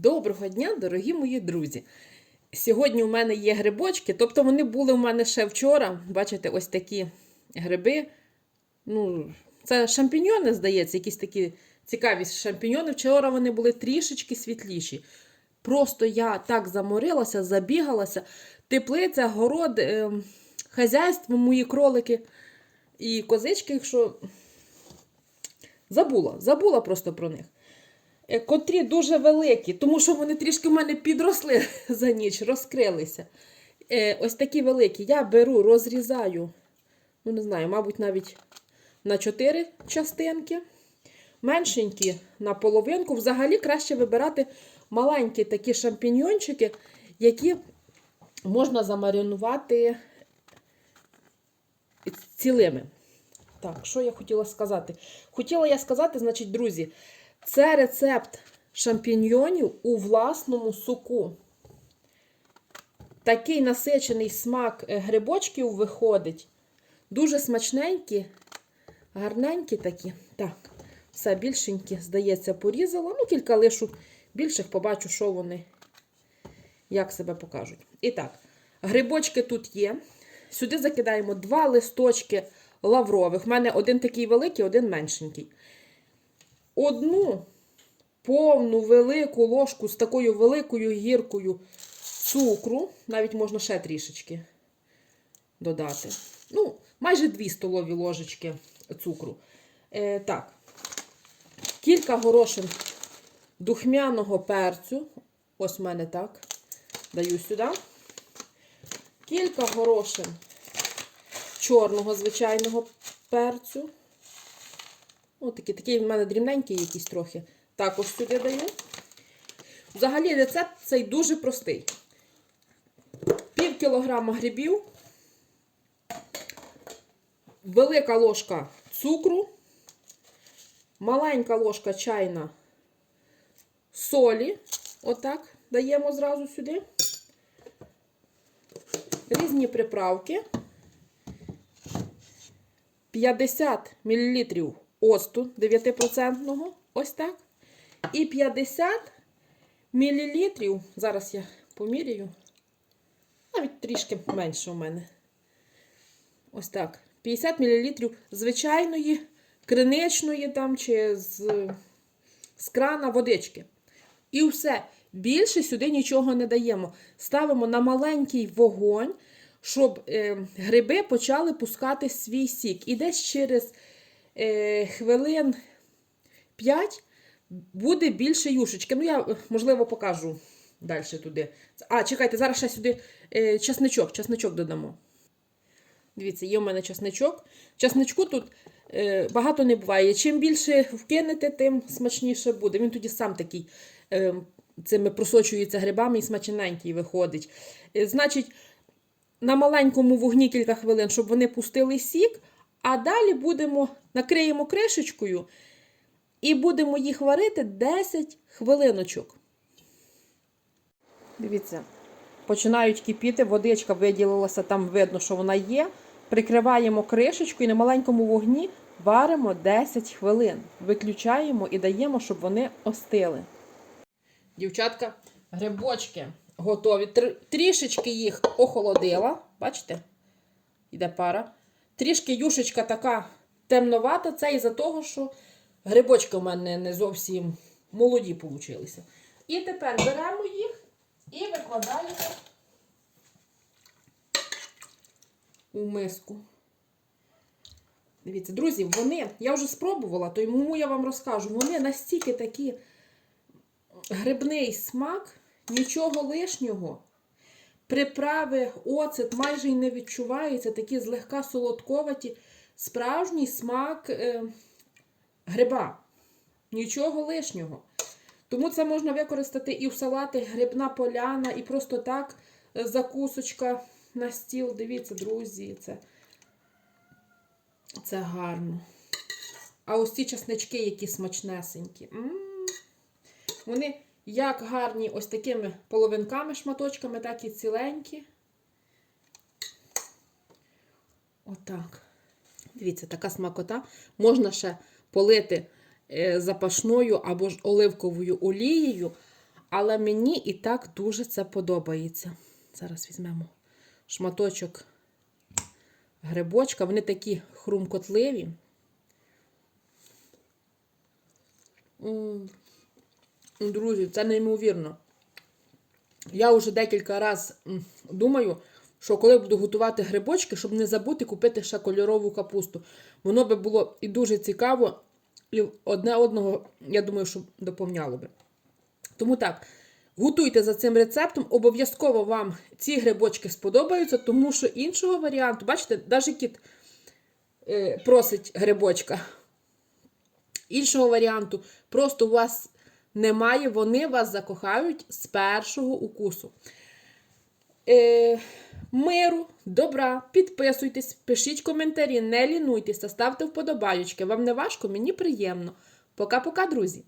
Доброго дня, дорогі мої друзі! Сьогодні у мене є грибочки, тобто вони були у мене ще вчора. Бачите, ось такі гриби. Ну, це шампіньйони, здається, якісь такі цікаві шампіньйони. Вчора вони були трішечки світліші. Просто я так заморилася, забігалася. Теплиця, город, е, хазяйство, мої кролики і козички, якщо забула, забула просто про них. Е, Котрі дуже великі, тому що вони трішки в мене підросли за ніч, розкрилися. Е, Ось такі великі. Я беру, розрізаю, ну не знаю, мабуть, навіть на 4 частинки. Меншенькі на половинку. Взагалі краще вибирати маленькі такі шампіньйончики, які можна замаринувати цілими. Так, що я хотіла сказати? Хотіла я сказати, значить, друзі, це рецепт шампіньйонів у власному соку. Такий насичений смак е, грибочків виходить. Дуже смачненькі, гарненькі такі. Так, все більшенькі, здається, порізала. Ну, кілька лишу більших, побачу, що вони, як себе покажуть. І так, грибочки тут є. Сюди закидаємо два листочки лаврових. У мене один такий великий, один меншенький. Одну повну велику ложку з такою великою гіркою цукру, навіть можна ще трішечки додати. Ну, майже 2 столові ложечки цукру. Е, так, кілька горошин духмяного перцю. Ось в мене так. Даю сюди. Кілька горошин чорного звичайного перцю. Ось такий, такий в мене дрібненький якийсь трохи. Також сюди даю. Взагалі рецепт цей дуже простий. Пів кілограма грибів, велика ложка цукру, маленька ложка чайна солі. Отак даємо зразу сюди. Різні приправки. 50 мл оцту 9%, ось так. І 50 мл, зараз я поміряю, навіть трішки менше у мене. Ось так. 50 мл звичайної, криничної там, чи з, з крана водички. І все. Більше сюди нічого не даємо. Ставимо на маленький вогонь, щоб е, гриби почали пускати свій сік. І десь через хвилин 5 буде більше юшечки. Ну, я, можливо, покажу далі туди. А, чекайте, зараз ще сюди е, часничок, часничок додамо. Дивіться, є у мене часничок. Часничку тут е, багато не буває. Чим більше вкинете, тим смачніше буде. Він тоді сам такий е, цими просочується грибами і смачненький виходить. Е, значить, на маленькому вогні кілька хвилин, щоб вони пустили сік, а далі будемо накриємо кришечкою і будемо їх варити 10 хвилиночок. Дивіться, починають кипіти, водичка виділилася, там видно, що вона є. Прикриваємо кришечку і на маленькому вогні варимо 10 хвилин. Виключаємо і даємо, щоб вони остили. Дівчатка, грибочки готові. Тр- Трішечки їх охолодила. Бачите? Йде пара. Трішки юшечка така темновата. Це із-за того, що грибочки у мене не зовсім молоді получилися. І тепер беремо їх і викладаємо у миску. Дивіться, друзі, вони, я вже спробувала, тому я вам розкажу, вони настільки такі грибний смак, нічого лишнього. Приправи, оцет майже й не відчувається, такі злегка солодковаті, справжній смак е, гриба. Нічого лишнього. Тому це можна використати і в салати грибна поляна, і просто так е, закусочка на стіл. Дивіться, друзі, це, це гарно. А ось ці часнички, які смачнесенькі. М-м-м. Вони як гарні ось такими половинками, шматочками, так і ціленькі. Отак. Дивіться, така смакота. Можна ще полити е, запашною або ж оливковою олією. Але мені і так дуже це подобається. Зараз візьмемо шматочок грибочка. Вони такі хрумкотливі. Друзі, це неймовірно. Я вже декілька разів думаю, що коли буду готувати грибочки, щоб не забути купити ще кольорову капусту. Воно би було і дуже цікаво, і одне одного, я думаю, що доповняло би. Тому так, готуйте за цим рецептом. Обов'язково вам ці грибочки сподобаються, тому що іншого варіанту, бачите, навіть кіт е, просить грибочка. Іншого варіанту просто у вас немає, вони вас закохають з першого укусу. Е, миру, добра, підписуйтесь, пишіть коментарі, не лінуйтеся, ставте вподобайочки. Вам не важко, мені приємно. Пока-пока, друзі!